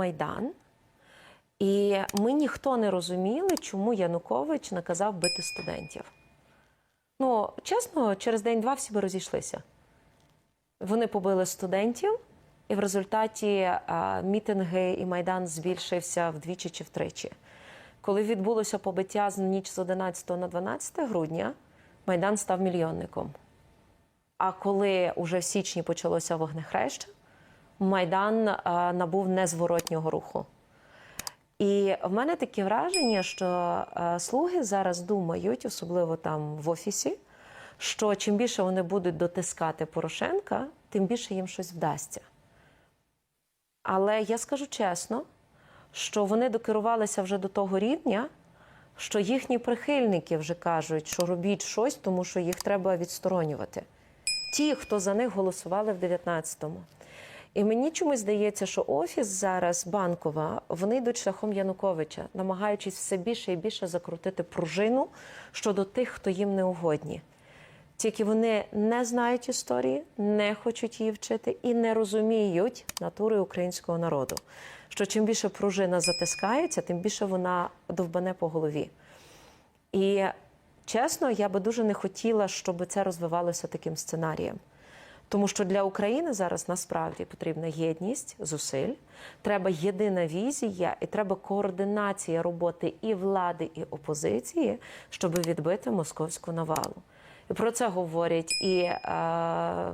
Майдан, і ми ніхто не розуміли, чому Янукович наказав бити студентів. Ну, чесно, через день-два всі би розійшлися. Вони побили студентів, і в результаті а, мітинги і майдан збільшився вдвічі чи втричі. Коли відбулося побиття з ніч з 11 на 12 грудня, майдан став мільйонником. А коли уже в січні почалося вогнехреща, майдан набув незворотнього руху. І в мене таке враження, що е, слуги зараз думають, особливо там в офісі, що чим більше вони будуть дотискати Порошенка, тим більше їм щось вдасться. Але я скажу чесно, що вони докерувалися вже до того рівня, що їхні прихильники вже кажуть, що робіть щось, тому що їх треба відсторонювати. Ті, хто за них голосували в 19-му. І мені чомусь здається, що офіс зараз банкова, вони йдуть шляхом Януковича, намагаючись все більше і більше закрутити пружину щодо тих, хто їм не угодні. Тільки вони не знають історії, не хочуть її вчити і не розуміють натури українського народу. Що чим більше пружина затискається, тим більше вона довбане по голові. І чесно, я би дуже не хотіла, щоб це розвивалося таким сценарієм. Тому що для України зараз насправді потрібна єдність зусиль, треба єдина візія і треба координація роботи і влади, і опозиції, щоб відбити московську навалу. І про це говорять і, е,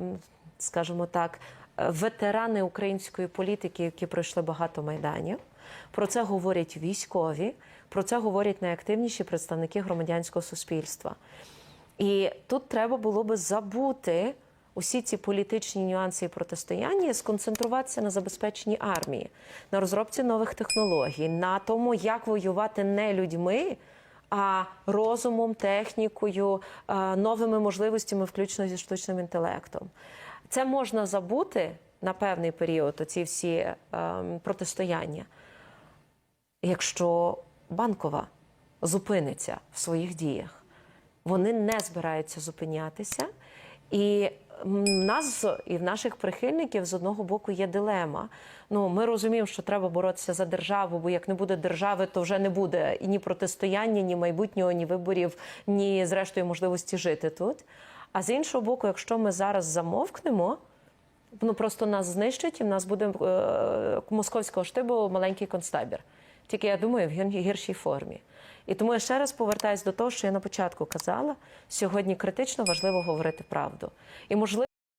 скажімо так, ветерани української політики, які пройшли багато майданів. Про це говорять військові, про це говорять найактивніші представники громадянського суспільства. І тут треба було би забути усі ці політичні нюанси і протистояння, сконцентруватися на забезпеченні армії, на розробці нових технологій, на тому, як воювати не людьми, а розумом, технікою, е, новими можливостями, включно зі штучним інтелектом. Це можна забути на певний період, оці всі ем, протистояння, якщо банкова зупиниться в своїх діях. Вони не збираються зупинятися. І нас і в наших прихильників з одного боку є дилема. Ну, ми розуміємо, що треба боротися за державу, бо як не буде держави, то вже не буде і ні протистояння, ні майбутнього, ні виборів, ні зрештою можливості жити тут. А з іншого боку, якщо ми зараз замовкнемо, ну просто нас знищать, і в нас буде е, московського штибу маленький концтабір. Тільки я думаю, в гіршій формі. І тому я ще раз повертаюся до того, що я на початку казала: сьогодні критично важливо говорити правду. І можливо.